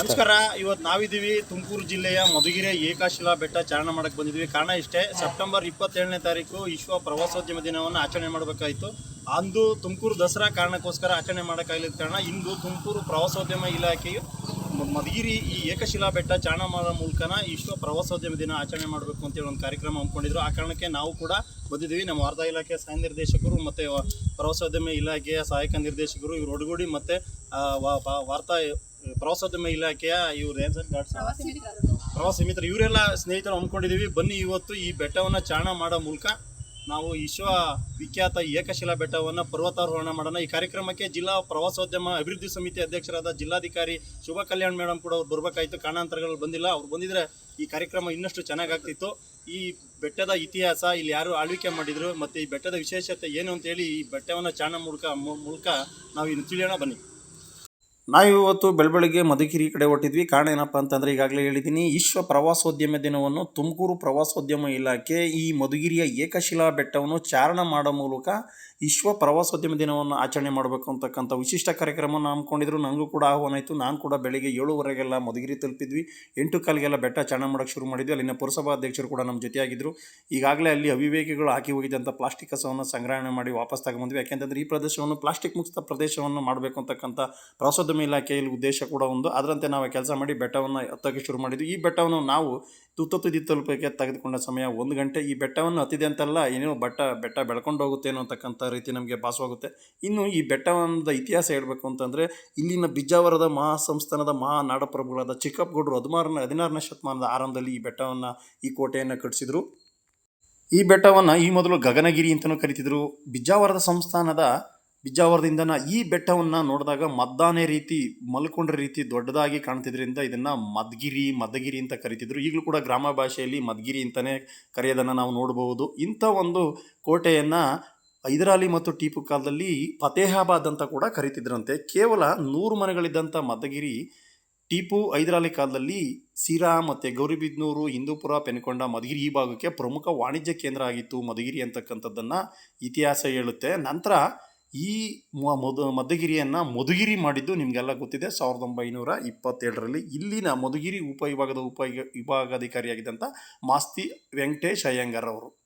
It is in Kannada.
ನಮಸ್ಕಾರ. ಇವತ್ತು ನಾವಿದ್ದೀವಿ ತುಮಕೂರು ಜಿಲ್ಲೆಯ ಮಧುಗಿರಿ ಏಕಾಶಿಲಾ ಬೆಟ್ಟ ಚಾರಣ ಮಾಡಕ್ಕೆ ಬಂದಿದ್ವಿ ಕಾರಣ ಇಷ್ಟೇ, ಸೆಪ್ಟೆಂಬರ್ ಇಪ್ಪತ್ತೇಳನೇ ತಾರೀಕು ವಿಶ್ವ ಪ್ರವಾಸೋದ್ಯಮ ದಿನವನ್ನು ಆಚರಣೆ ಮಾಡಬೇಕಾಯಿತು. ಅಂದು ತುಮಕೂರು ದಸರಾ ಕಾರಣಕ್ಕೋಸ್ಕರ ಆಚರಣೆ ಮಾಡೋಕ್ಕಾಗಲಿದ್ದ ಕಾರಣ ಇಂದು ತುಮಕೂರು ಪ್ರವಾಸೋದ್ಯಮ ಇಲಾಖೆಯು ಮಧುಗಿರಿ ಈ ಏಕಶಿಲಾ ಬೆಟ್ಟ ಚಾರಣ ಮಾಡೋ ಮೂಲಕನ ವಿಶ್ವ ಪ್ರವಾಸೋದ್ಯಮ ದಿನ ಆಚರಣೆ ಮಾಡಬೇಕು ಅಂತೇಳಿ ಒಂದು ಕಾರ್ಯಕ್ರಮ ಹಮ್ಮಿಕೊಂಡಿದ್ರು. ಆ ಕಾರಣಕ್ಕೆ ನಾವು ಕೂಡ ಬಂದಿದ್ದೀವಿ. ನಮ್ಮ ವಾರ್ತಾ ಇಲಾಖೆಯ ಸಹಾಯ ನಿರ್ದೇಶಕರು ಮತ್ತು ಪ್ರವಾಸೋದ್ಯಮ ಇಲಾಖೆಯ ಸಹಾಯಕ ನಿರ್ದೇಶಕರು ಇವರು ಒಡಗೂಡಿ ಮತ್ತು ವಾರ್ತಾ ಪ್ರವಾಸೋದ್ಯಮ ಇಲಾಖೆಯ ಇವ್ರು ಪ್ರವಾಸ ಸರ್? ಪ್ರವಾಸಿ ಮಿತ್ರ. ಇವರೆಲ್ಲ ಸ್ನೇಹಿತರು ಹಮ್ಮಿಕೊಂಡಿದ್ದೀವಿ ಬನ್ನಿ ಇವತ್ತು ಈ ಬೆಟ್ಟವನ್ನು ಚಾರಣ ಮಾಡೋ ಮೂಲಕ ನಾವು ವಿಶ್ವ ವಿಖ್ಯಾತ ಏಕಶಿಲಾ ಬೆಟ್ಟವನ್ನು ಪರ್ವತಾರೋಹಣ ಮಾಡೋಣ. ಈ ಕಾರ್ಯಕ್ರಮಕ್ಕೆ ಜಿಲ್ಲಾ ಪ್ರವಾಸೋದ್ಯಮ ಅಭಿವೃದ್ಧಿ ಸಮಿತಿ ಅಧ್ಯಕ್ಷರಾದ ಜಿಲ್ಲಾಧಿಕಾರಿ ಶುಭ ಕಲ್ಯಾಣ್ ಮೇಡಮ್ ಕೂಡ ಅವ್ರು ಬರಬೇಕಾಯಿತು. ಕಾರಣಾಂತರಗಳು ಬಂದಿಲ್ಲ. ಅವ್ರು ಬಂದಿದ್ರೆ ಈ ಕಾರ್ಯಕ್ರಮ ಇನ್ನಷ್ಟು ಚೆನ್ನಾಗಾಗ್ತಿತ್ತು. ಈ ಬೆಟ್ಟದ ಇತಿಹಾಸ ಇಲ್ಲಿ ಯಾರು ಆಳ್ವಿಕೆ ಮಾಡಿದ್ರು ಮತ್ತು ಈ ಬೆಟ್ಟದ ವಿಶೇಷತೆ ಏನು ಅಂತೇಳಿ ಈ ಬೆಟ್ಟವನ್ನು ಚಾರಣ ಮೂಲಕ ಮೂಲಕ ನಾವು ಇನ್ನು ತಿಳಿಯೋಣ. ಬನ್ನಿ. ನಾವು ಇವತ್ತು ಬೆಳಬೆಳಗ್ಗೆ ಮಧುಗಿರಿ ಕಡೆ ಹೊಟ್ಟಿದ್ವಿ ಕಾರಣ ಏನಪ್ಪ ಅಂತಂದರೆ ಈಗಾಗಲೇ ಹೇಳಿದ್ದೀನಿ ವಿಶ್ವ ಪ್ರವಾಸೋದ್ಯಮ ದಿನವನ್ನು ತುಮಕೂರು ಪ್ರವಾಸೋದ್ಯಮ ಇಲಾಖೆ ಈ ಮಧುಗಿರಿಯ ಏಕಶಿಲಾ ಬೆಟ್ಟವನ್ನು ಚಾರಣ ಮಾಡೋ ಮೂಲಕ ವಿಶ್ವ ಪ್ರವಾಸೋದ್ಯಮ ದಿನವನ್ನು ಆಚರಣೆ ಮಾಡಬೇಕು ಅಂತಕ್ಕಂಥ ವಿಶಿಷ್ಟ ಕಾರ್ಯಕ್ರಮವನ್ನು ಹಮ್ಮಿಕೊಂಡಿದ್ರು. ನನಗೂ ಕೂಡ ಆಹ್ವಾನ ಆಯಿತು. ನಾನು ಕೂಡ ಬೆಳಿಗ್ಗೆ ಏಳುವರೆಗೆಲ್ಲ ಮಧುಗಿರಿ ತಲುಪಿದ್ವಿ. ಎಂಟು ಕಾಲಿಗೆಲ್ಲ ಬೆಟ್ಟ ಚಾರಣ ಮಾಡೋಕ್ಕೆ ಶುರು ಮಾಡಿದ್ವಿ. ಅಲ್ಲಿನ ಪುರಸಭಾ ಅಧ್ಯಕ್ಷರು ಕೂಡ ನಮ್ಮ ಜೊತೆಯಾಗಿದ್ದರು ಈಗಾಗಲೇ ಅಲ್ಲಿ ಅವಿವೇಕಿಗಳು ಹಾಕಿ ಹೋಗಿದ್ದಂಥ ಪ್ಲಾಸ್ಟಿಕ್ ಕಸವನ್ನು ಸಂಗ್ರಹಣೆ ಮಾಡಿ ವಾಪಸ್ ತಗೊಂಡ್ಬಂದ್ವಿ. ಯಾಕೆಂತಂದ್ರೆ ಈ ಪ್ರದೇಶವನ್ನು ಪ್ಲಾಸ್ಟಿಕ್ ಮುಕ್ತ ಪ್ರದೇಶವನ್ನು ಮಾಡಬೇಕು ಅಂತಕ್ಕಂಥ ಪ್ರವಾಸೋದ್ಯಮ ಇಲಾಖೆಯಲ್ಲಿ ಉದ್ದೇಶ ಕೂಡ ಒಂದು. ಅದರಂತೆ ನಾವು ಕೆಲಸ ಮಾಡಿ ಬೆಟ್ಟವನ್ನು ಹತ್ತೋಕ್ಕೆ ಶುರು ಮಾಡಿದ್ವಿ. ಈ ಬೆಟ್ಟವನ್ನು ನಾವು ತುತ್ತ ತುದಿ ತಲುಪಕ್ಕೆ ತೆಗೆದುಕೊಂಡ ಸಮಯ ಒಂದು ಗಂಟೆ. ಈ ಬೆಟ್ಟವನ್ನು ಹತ್ತಿದೆ ಅಂತಲ್ಲ ಏನೋ ಬೆಟ್ಟ ಬೆಟ್ಟ ಬೆಳ್ಕೊಂಡು ಹೋಗುತ್ತೆ ಅಂತಕ್ಕಂಥ ರೀತಿ ನಮಗೆ ಭಾಸವಾಗುತ್ತೆ. ಇನ್ನು ಈ ಬೆಟ್ಟವನ್ನದ ಇತಿಹಾಸ ಹೇಳಬೇಕು ಅಂತಂದರೆ, ಇಲ್ಲಿನ ಬಿಜಾವರದ ಮಹಾ ಸಂಸ್ಥಾನದ ಮಹಾ ನಾಡಪ್ರಭುಗಳಾದ ಚಿಕ್ಕಪ್ಪಗೌಡರು ಹದಿಮಾರನೇ ಹದಿನಾರನೇ ಶತಮಾನದ ಆರಂಭದಲ್ಲಿ ಈ ಬೆಟ್ಟವನ್ನು, ಈ ಕೋಟೆಯನ್ನು ಕಟ್ಟಿಸಿದರು. ಈ ಬೆಟ್ಟವನ್ನು ಈ ಮೊದಲು ಗಗನಗಿರಿ ಅಂತಲೂ ಕರಿತಿದ್ರು. ಬಿಜಾವರದ ಸಂಸ್ಥಾನದ ಬಿಜಾವರದಿಂದನ ಈ ಬೆಟ್ಟವನ್ನು ನೋಡಿದಾಗ ಮದ್ದಾನೆ ರೀತಿ ಮಲ್ಕೊಂಡ ರೀತಿ ದೊಡ್ಡದಾಗಿ ಕಾಣ್ತಿದ್ರಿಂದ ಇದನ್ನು ಮದ್ಗಿರಿ, ಮದಗಿರಿ ಅಂತ ಕರಿತಿದ್ರು. ಈಗಲೂ ಕೂಡ ಗ್ರಾಮ ಭಾಷೆಯಲ್ಲಿ ಮದ್ಗಿರಿ ಅಂತಲೇ ಕರೆಯೋದನ್ನು ನಾವು ನೋಡಬಹುದು. ಇಂಥ ಒಂದು ಕೋಟೆಯನ್ನು ಹೈದರಾಲಿ ಮತ್ತು ಟೀಪು ಕಾಲದಲ್ಲಿ ಫತೇಹಾಬಾದ್ ಅಂತ ಕೂಡ ಕರಿತಿದ್ರಂತೆ. ಕೇವಲ ನೂರು ಮನೆಗಳಿದ್ದಂಥ ಮದಗಿರಿ, ಟೀಪು ಹೈದರಾಲಿ ಕಾಲದಲ್ಲಿ ಸಿರಾ ಮತ್ತು ಗೌರಿಬಿದ್ನೂರು, ಹಿಂದೂಪುರ, ಪೆನ್ಕೊಂಡ ಮಧುಗಿರಿ ಈ ಭಾಗಕ್ಕೆ ಪ್ರಮುಖ ವಾಣಿಜ್ಯ ಕೇಂದ್ರ ಆಗಿತ್ತು ಮಧುಗಿರಿ ಅಂತಕ್ಕಂಥದ್ದನ್ನು ಇತಿಹಾಸ ಹೇಳುತ್ತೆ. ನಂತರ ಈ ಮೊದ ಮಧು ಮಧುಗಿರಿಯನ್ನು ಮಧುಗಿರಿ ಮಾಡಿದ್ದು ನಿಮಗೆಲ್ಲ ಗೊತ್ತಿದೆ. ಸಾವಿರದ ಒಂಬೈನೂರ ಇಪ್ಪತ್ತೇಳರಲ್ಲಿ ಇಲ್ಲಿನ ಮಧುಗಿರಿ ಉಪವಿಭಾಗದ ಉಪ ವಿಭಾಗಾಧಿಕಾರಿಯಾಗಿದ್ದಂಥ ಮಾಸ್ತಿ ವೆಂಕಟೇಶ್ ಅಯ್ಯಂಗಾರ್ ಅವರು.